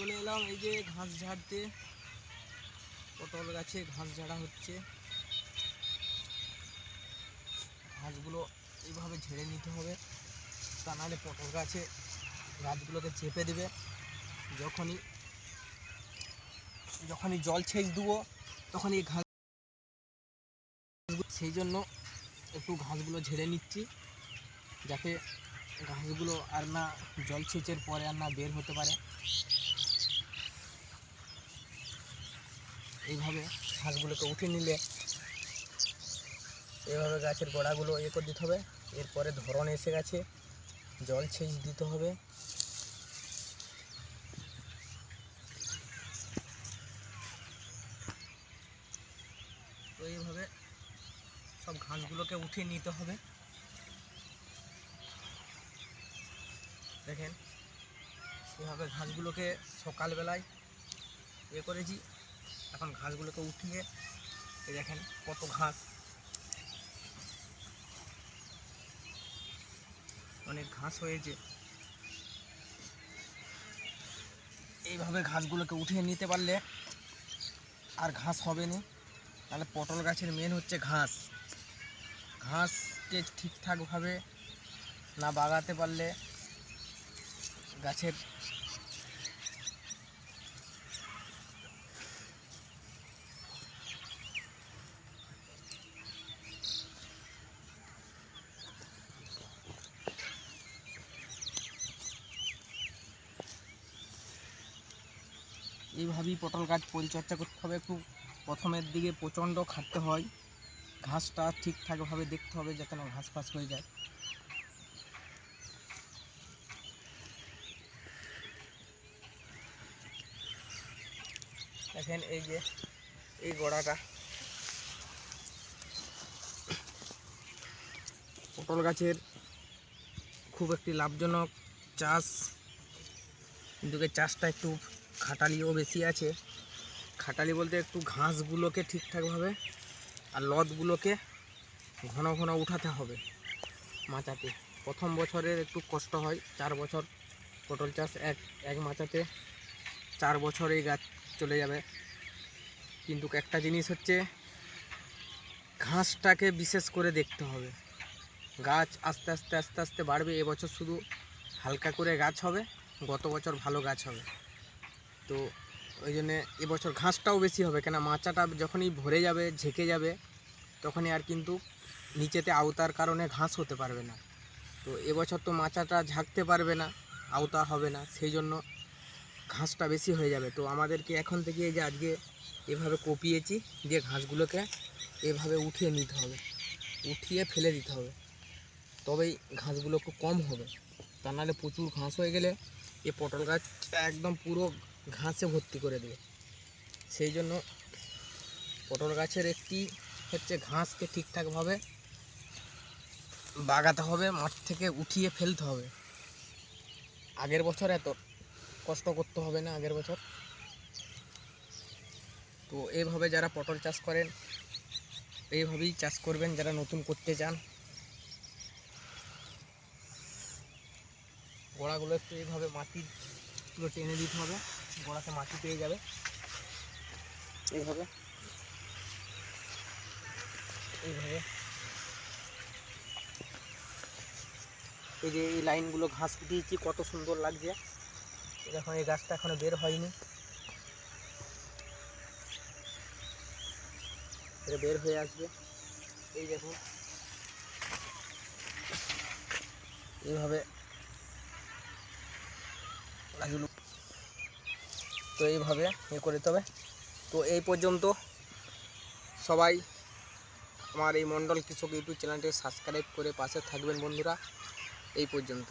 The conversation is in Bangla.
চলে এলাম এই যে ঘাস ঝাড়তে। পটল গাছে ঘাস ঝাড়া হচ্ছে। ঘাসগুলো এইভাবে ঝেড়ে নিতে হবে। তা নাহলে পটল গাছে গাছগুলোকে চেপে দেবে। যখনই যখনই জল সেচ দেবো তখন এই ঘাস সেই জন্য একটু ঘাসগুলো ঝেড়ে নিচ্ছি। যাতে ঘাসগুলো আর না জল ছেঁচের পরে আর না বের হতে পারে। এইভাবে ঘাসগুলোকে উঠে নিলে এভাবে গাছের গোড়াগুলো ইয়ে করে দিতে হবে। এরপরে ধরন এসে গেছে, জল সেচ দিতে হবে। তো এইভাবে সব ঘাসগুলোকে উঠিয়ে নিতে হবে। দেখেন, এভাবে ঘাসগুলোকে সকালবেলায় ইয়ে করেছি। এখন ঘাসগুলোকে উঠিয়ে এই দেখেন কত ঘাস। অনেক ঘাস হয়েছে। এইভাবে ঘাসগুলোকে উঠিয়ে নিতে পারলে আর ঘাস হবে না। তাহলে পটল গাছের মেন হচ্ছে ঘাস। ঘাসকে ঠিকঠাকভাবে না বাগাতে পারলে গাছের এইভাবেই পটল গাছ পরিচর্যা করতে হবে। একটু প্রথমের দিকে প্রচণ্ড খাটতে হয়। ঘাসটা ঠিকঠাকভাবে দেখতে হবে যাতে না ঘাস ফাস হয়ে যায়। দেখেন এই যে, এই গোড়াটা। পটল গাছের খুব একটি লাভজনক চাষ। কিন্তু চাষটা একটু খাটালিও বেশি আছে। খাটালি বলতে একটু ঘাসগুলোকে ঠিকঠাকভাবে আর লদগুলোকে ঘন ঘন উঠাতে হবে মাচাতে। প্রথম বছরের একটু কষ্ট হয়, চার বছর পটল চাষ এক এক মাচাতে চার বছর এই গাছ চলে যাবে। কিন্তু একটা জিনিস হচ্ছে ঘাসটাকে বিশেষ করে দেখতে হবে। গাছ আস্তে আস্তে আস্তে আস্তে বাড়বে, এবছর শুধু হালকা করে গাছ হবে, গত বছর ভালো গাছ হবে। তো ওই জন্যে এবছর ঘাসটাও বেশি হবে কেন মাচাটা যখনই ভরে যাবে, ঝেঁকে যাবে, তখনই আর কিন্তু নিচেতে আওতার কারণে ঘাস হতে পারবে না। তো এবছর তো মাচাটা ঝাঁকতে পারবে না, আওতা হবে না, সেই জন্য ঘাসটা বেশি হয়ে যাবে। তো আমাদেরকে এখন থেকে এই যে আজকে এভাবে কপিয়েছি, দিয়ে ঘাসগুলোকে এভাবে উঠিয়ে নিতে হবে, উঠিয়ে ফেলে দিতে হবে। তবেই ঘাসগুলো একটু কম হবে। তা নাহলে প্রচুর ঘাস হয়ে গেলে এ পটল গাছ একদম পুরো ঘাসে ভর্তি করে দেবে। সেই জন্য পটল গাছের একটি হচ্ছে ঘাসকে ঠিকঠাকভাবে বাগাতে হবে, মাঠ থেকে উঠিয়ে ফেলতে হবে। আগের বছর এত কষ্ট করতে হবে না আগের বছর। তো এইভাবে যারা পটল চাষ করেন, এইভাবেই চাষ করবেন, যারা নতুন করতে চান। গোড়াগুলো একটু এইভাবে মাটি পুরো টেনে দিতে হবে। গোড়াতে মাটি পেয়ে যাবে। এইভাবে? এইভাবে। এই যে এই লাইনগুলো ঘাস দিয়েছি কত সুন্দর লাগছে। দেখুন এই গাছটা এখনও বের হয়নি। এটা বের হয়ে আসবে। এই দেখুন এইভাবে। গাছগুলো তো এইভাবে ইয়ে করে দিতে হবে। তো এই পর্যন্ত সবাই আমার এই মণ্ডল কৃষক ইউটিউব চ্যানেলটি সাবস্ক্রাইব করে পাশে থাকবেন বন্ধুরা। এই পর্যন্ত।